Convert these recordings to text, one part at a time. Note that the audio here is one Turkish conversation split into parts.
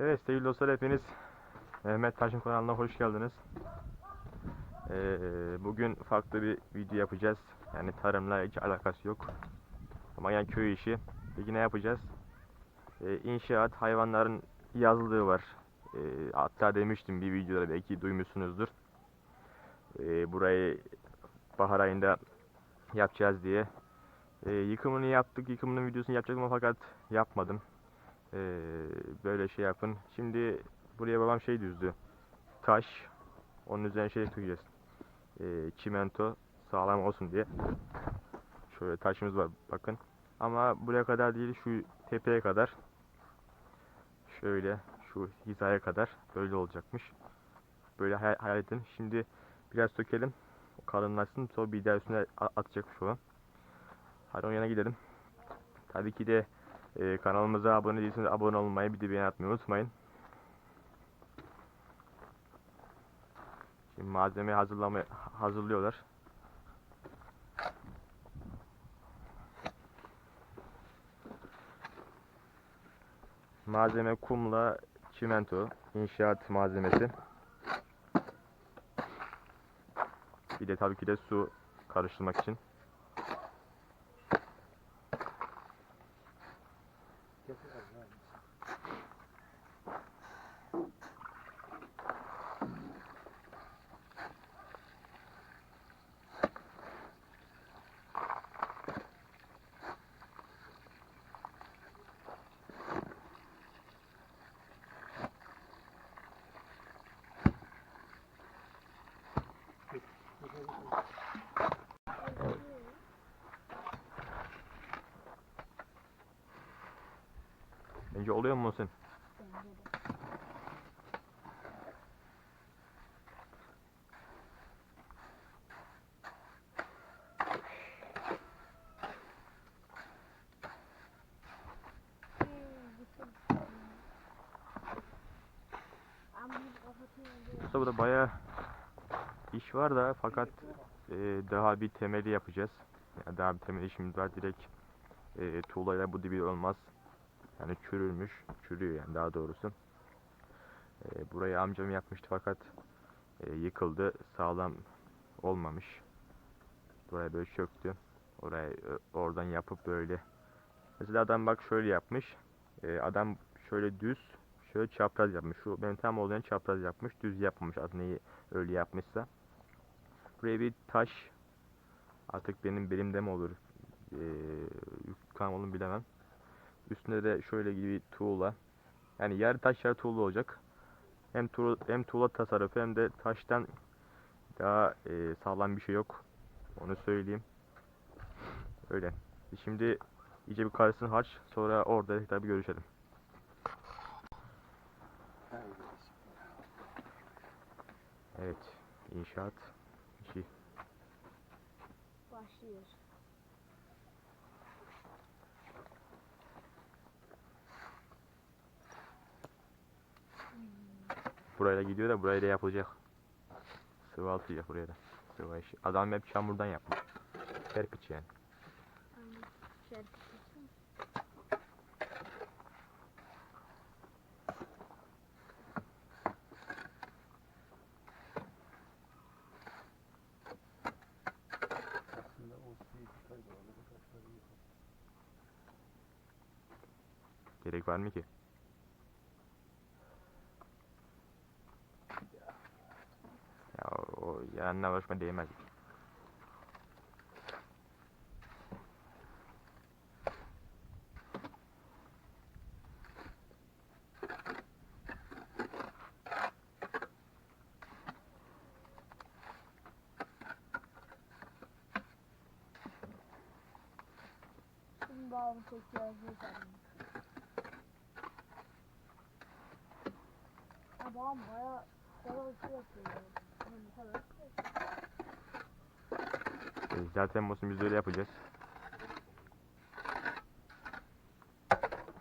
Evet sevgili dostlar hepiniz Mehmet Taş'ın kanalına hoş geldiniz. Ee, bugün farklı bir video yapacağız. Yani tarımla hiç alakası yok. Ama yani köy işi. Peki ne yapacağız? Ee, inşaat hayvanların yazlığı var. Ee, hatta demiştim bir videoda belki duymuşsunuzdur. Ee, burayı bahar ayında yapacağız diye. Ee, yıkımını yaptık. Yıkımının videosunu yapacaktım fakat yapmadım. Ee, böyle şey yapın. Şimdi buraya babam şey düzdü. Taş. Onun üzerine şey dökeceğiz. Ee, çimento sağlam olsun diye. Şöyle taşımız var bakın. Ama buraya kadar değil şu tepeye kadar. Şöyle şu hizaya kadar böyle olacakmış. Böyle hay- hayal edin. Şimdi biraz dökelim. O kalınlaşsın. Sonra bir daha üstüne atacakmış o. Hadi onun yanına gidelim. Tabii ki de ee, kanalımıza abone değilseniz abone olmayı bir de beğeni atmayı unutmayın. Şimdi malzemeyi hazırlamaya hazırlıyorlar. Malzeme kumla çimento, inşaat malzemesi. Bir de tabii ki de su karıştırmak için. Bence oluyor mu Muhsin? Usta burada bayağı iş var da fakat e, daha bir temeli yapacağız. Yani daha bir temel işimiz var. Direkt e, tuğlayla bu dibi olmaz. Yani çürülmüş. Çürüyor yani daha doğrusu. E, burayı amcam yapmıştı fakat e, yıkıldı. Sağlam olmamış. Buraya böyle çöktü. Oraya e, oradan yapıp böyle. Mesela adam bak şöyle yapmış. E, adam şöyle düz şöyle çapraz yapmış. Şu benim tam olan çapraz yapmış. Düz yapmamış. Aslında neyi öyle yapmışsa. Buraya bir taş artık benim belimde mi olur? E, mu bilemem. Üstünde de şöyle gibi tuğla. Yani yarı taş yarı tuğla olacak. Hem tuğla, hem tuğla tasarrufu hem de taştan daha e, sağlam bir şey yok. Onu söyleyeyim. Öyle. Şimdi iyice bir karışsın harç. Sonra orada tekrar bir görüşelim. Evet. inşaat işi. Başlıyor. Burayla gidiyor da burayla yapılacak. Sıvı atacak buraya da. Sıvı işi. Adam hep çamurdan yapmış. Kerpiç yani. Aynen. Yıkar. Gerek var mı ki? Ya yanına uğraşma değmez. Bağımı. Ya babam baya kolay şey yapıyor. Zaten Musun biz öyle yapacağız.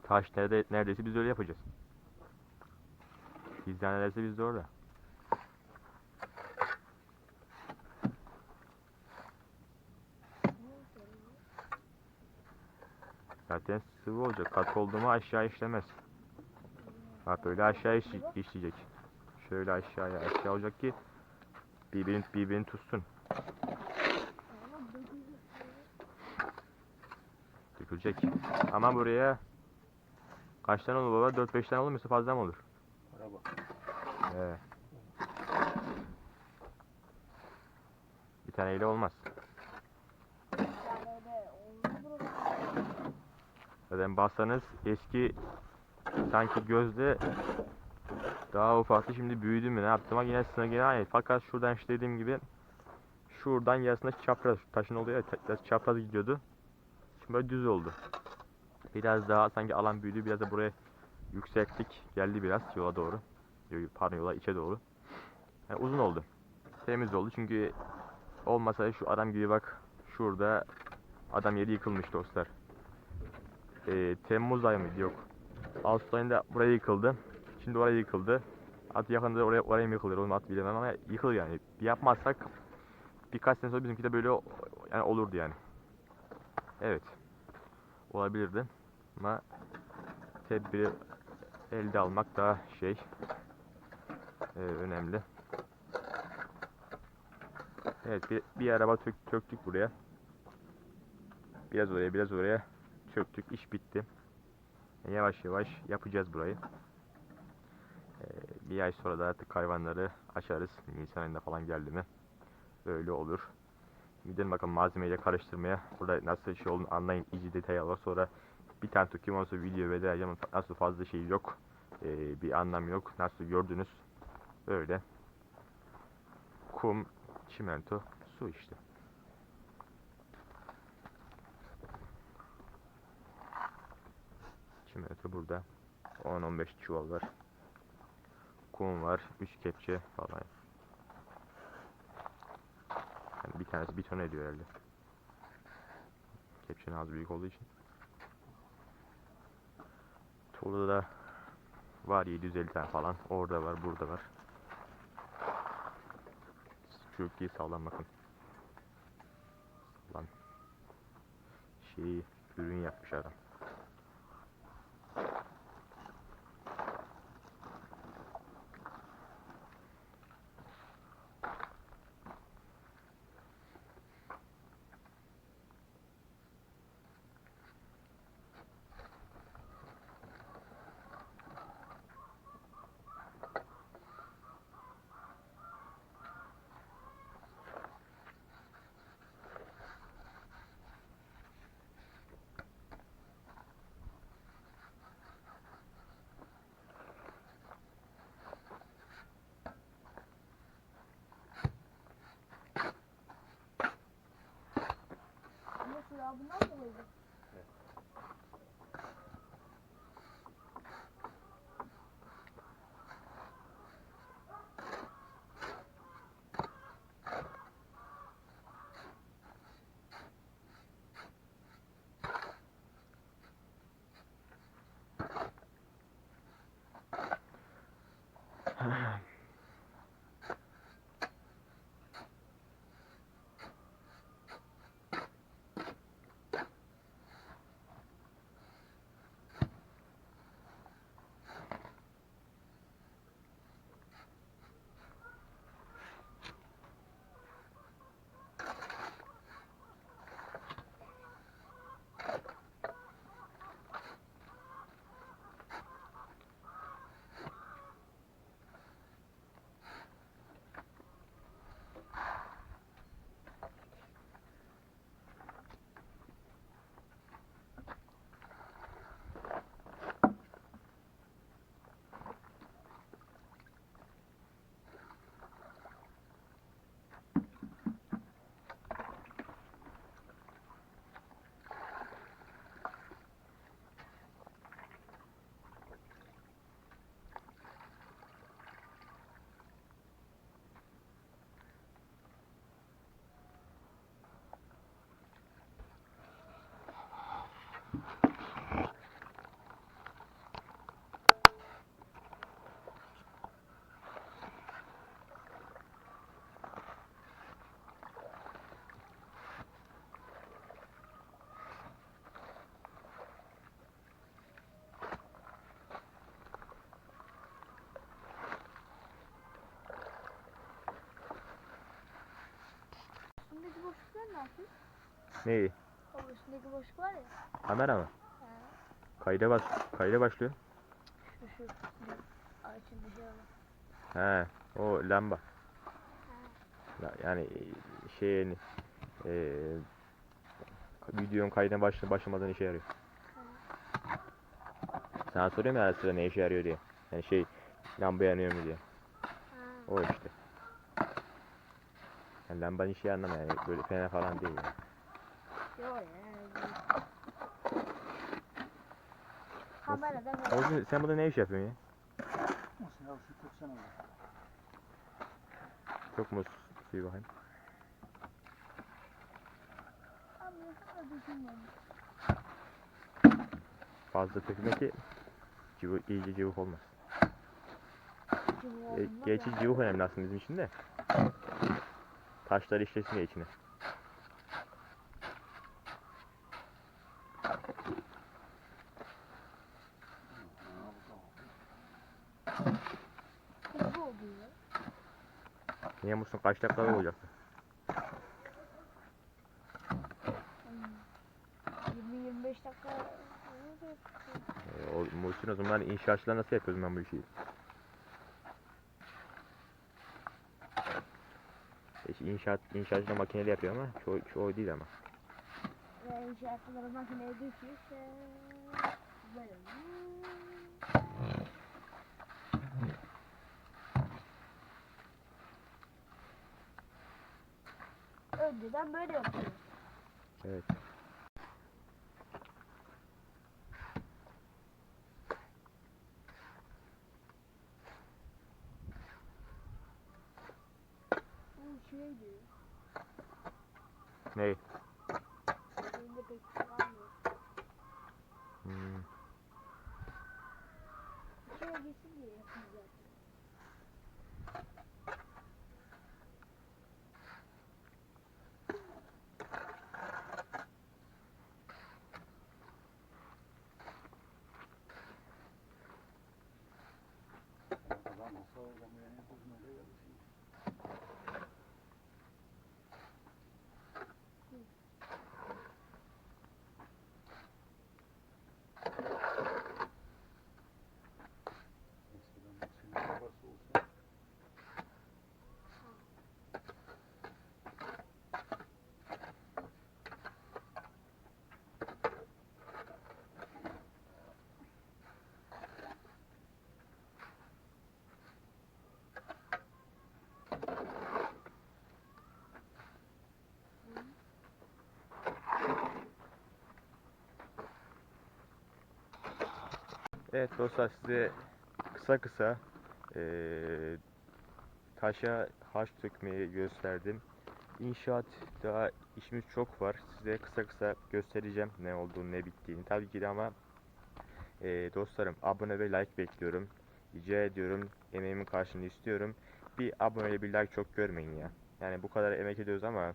Taş nerede, neredeyse biz öyle yapacağız. Hizdan neredeyse biz de orada. Zaten sıvı olacak. Kat oldu mu aşağı işlemez. Bak böyle aşağı iş, işleyecek. Şöyle aşağıya aşağı olacak ki birbirini, birbirini tutsun. Dökülecek. Dökülecek. Ama buraya kaç tane olur baba? 4-5 tane olur mu? Fazla mı olur? Para bak. Evet. Bir taneyle olmaz. Bir. Zaten bassanız eski sanki gözde daha ufaktı şimdi büyüdü mü ne yaptı ama yine sınır yine aynı. Fakat şuradan işte dediğim gibi şuradan yarısında çapraz taşın oluyor ya çapraz gidiyordu. Şimdi böyle düz oldu. Biraz daha sanki alan büyüdü biraz da buraya yükselttik geldi biraz yola doğru. Pardon yola içe doğru. Yani uzun oldu. Temiz oldu çünkü olmasa şu adam gibi bak şurada adam yeri yıkılmış dostlar. Ee, Temmuz ayı mıydı? Yok. Ağustos ayında buraya yıkıldı. Şimdi oraya yıkıldı. At yakında oraya oraya mı yıkılır onu at bilemem ama yıkılır yani. Yapmazsak birkaç sene sonra bizimki de böyle yani olurdu yani. Evet. Olabilirdi. Ama tedbiri elde almak daha şey e, önemli. Evet bir, bir araba tök, töktük buraya. Biraz oraya biraz oraya çöktük. iş bitti. E, Yavaş yavaş yapacağız burayı. Bir ay sonra da artık hayvanları açarız. Nisan ayında falan geldi mi. Öyle olur. Gidelim bakalım malzemeyle karıştırmaya. Burada nasıl şey olduğunu anlayın. iyice detay alır. Sonra bir tane tukayım olsa video vereceğim. Nasıl fazla şey yok. E, bir anlam yok. Nasıl gördünüz. Öyle. Kum, çimento, su işte. Çimento burada. 10-15 çuval var. Kum var. 3 kepçe falan. Yani bir tanesi bir ton ediyor herhalde. Kepçenin az büyük olduğu için. Tuğla'da da var 750 tane falan. Orada var, burada var. Çok iyi sağlam bakın. Sağlam. Şeyi ürün yapmış adam. обманывали. Sen ne yapıyorsun? Neyi? O üstündeki boşluk var ya. Kamera mı? He. Kayda bas kayda başlıyor. Şu şu. Bir şey var. He, o lamba. Ya- Yani e, şeyin e, videonun kaydına başla başlamadan işe yarıyor. Sana soruyorum ya sıra ne işe yarıyor diye. Yani şey lamba yanıyor mu diye. Ha. O işte. Yani lambanın işi anlamı yani böyle fena falan değil yani. Yok ya. Kamerada ne? Oğlum sen burada ne iş yapıyorsun ya? Nasıl ya şu tutsana be. Çok mu suyu bakayım. Abi sana düşünmüyorum. Fazla tökme ki cıvı, iyice cıvık olmaz. Cıvı E, olmaz gerçi cıvık önemli aslında bizim için de. Taşlar işlesin ya içine. Niye musun kaç dakikada olacaktı? Hmm. 20-25 dakika olacak. E, o, Muhsin o zaman inşaatçılar nasıl yapıyoruz ben bu işi? İnşaat, inşaatçılar makineyle yapıyor ama çoğu, çoğu değil ama. Ve inşaatları makineye böyle. Önceden böyle yapıyor. Evet. Bu şeydi. Ne? Şeyinde pek kalmıyor. Hmm. İçine gitsin diye yapıyor zaten. Adam olsa o zaman yani Evet dostlar size kısa kısa eee taşa haş dökmeyi gösterdim. İnşaat daha işimiz çok var. Size kısa kısa göstereceğim ne olduğunu ne bittiğini. Tabii ki de ama eee, dostlarım abone ve like bekliyorum. Rica ediyorum. Emeğimin karşılığını istiyorum. Bir abone bir like çok görmeyin ya. Yani bu kadar emek ediyoruz ama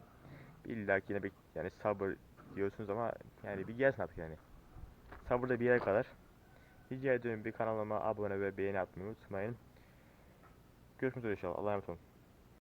like yine bir yani sabır diyorsunuz ama yani bir gelsin artık yani. Sabır da bir yere kadar. Rica ediyorum bir kanalıma abone ve beğeni atmayı unutmayın. Görüşmek üzere inşallah. Allah'a emanet olun.